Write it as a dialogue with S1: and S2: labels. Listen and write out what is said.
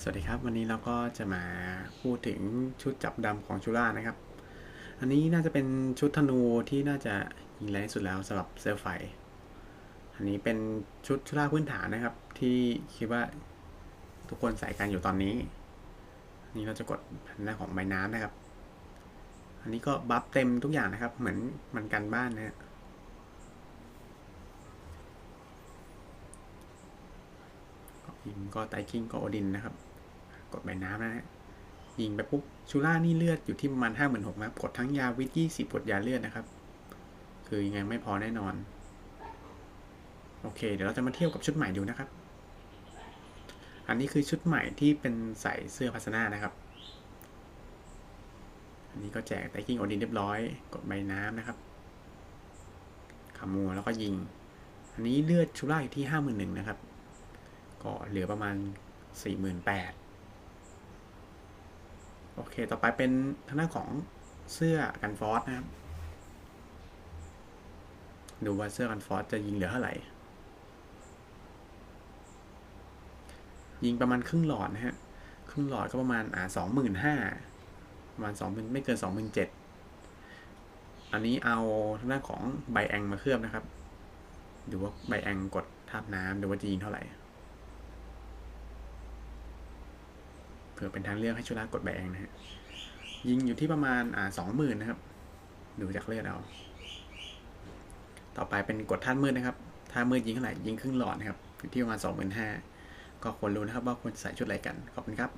S1: สวัสดีครับ วันนี้เราก็จะมาพูดถึงชุดจับดำของชูล่านะครับ อันนี้น่าจะเป็นชุดธนูที่น่าจะยิงแรงที่สุดแล้วสำหรับเซลไฟ อันนี้เป็นชุดชูล่าพื้นฐานนะครับ ที่คิดว่าทุกคนใส่กันอยู่ตอนนี้นนี้เราจะกดแผ่นหน้าของใบน้ำนะครับ อันนี้ก็บัฟเต็มทุกอย่างนะครับ เหมือนมันกันบ้านนะฮะ ยิงก็ไตรคิงก็โอดินนะครับ กดใบน้ำนะฮะยิงไปปุ๊บชูล่านี่เลือดอยู่ที่ประมาณห้าหมื่นหกนะกดทั้งยาวิทยี่สิบกดยาเลือดนะครับ คือยังไงไม่พอแน่นอน โอเค เดี๋ยวเราจะมาเทียบกับชุดใหม่ดูนะครับ อันนี้คือชุดใหม่ที่เป็นใส่เสื้อพัสนานะครับ อันนี้ก็แจกไตรคิงโอดินเรียบร้อย กดใบน้ำนะครับขามัวแล้วก็ยิง อันนี้เลือดชูล่าอยู่ที่ห้าหมื่นหนึ่งนะครับ ก็เหลือประมาณสี่หมื่นแปดโอเค ต่อไปเป็นทางด้านของเสื้อกันฟอสนะครับ ดูว่าเสื้อกันฟอสจะยิงเหลือเท่าไหร่ ยิงประมาณครึ่งหลอดนะฮะ ครึ่งหลอดก็ประมาณอ่าสองหมื่นห้าประมาณสองหมื่นไม่เกินสองหมื่นเจ็ดอันนี้เอาทางด้านของใบแองมาเคลือบนะครับ ดูว่าใบแองกดทาบน้ำดูว่าจะยิงเท่าไหร่ เผื่อเป็นทางเลือกให้ชุลากดแบงนะฮะยิงอยู่ที่ประมาณอ่าสองหมื่นนะครับ ดูจากเลือดเอาต่อไปเป็นกดท่านมืดนะครับท่านมืดยิงเท่าไหร่ยิงครึ่งหลอดนะครับอยู่ที่ประมาณสองหมื่นห้าก็ควรรู้นะครับว่าควรใส่ชุดอะไรกันขอบคุณครับ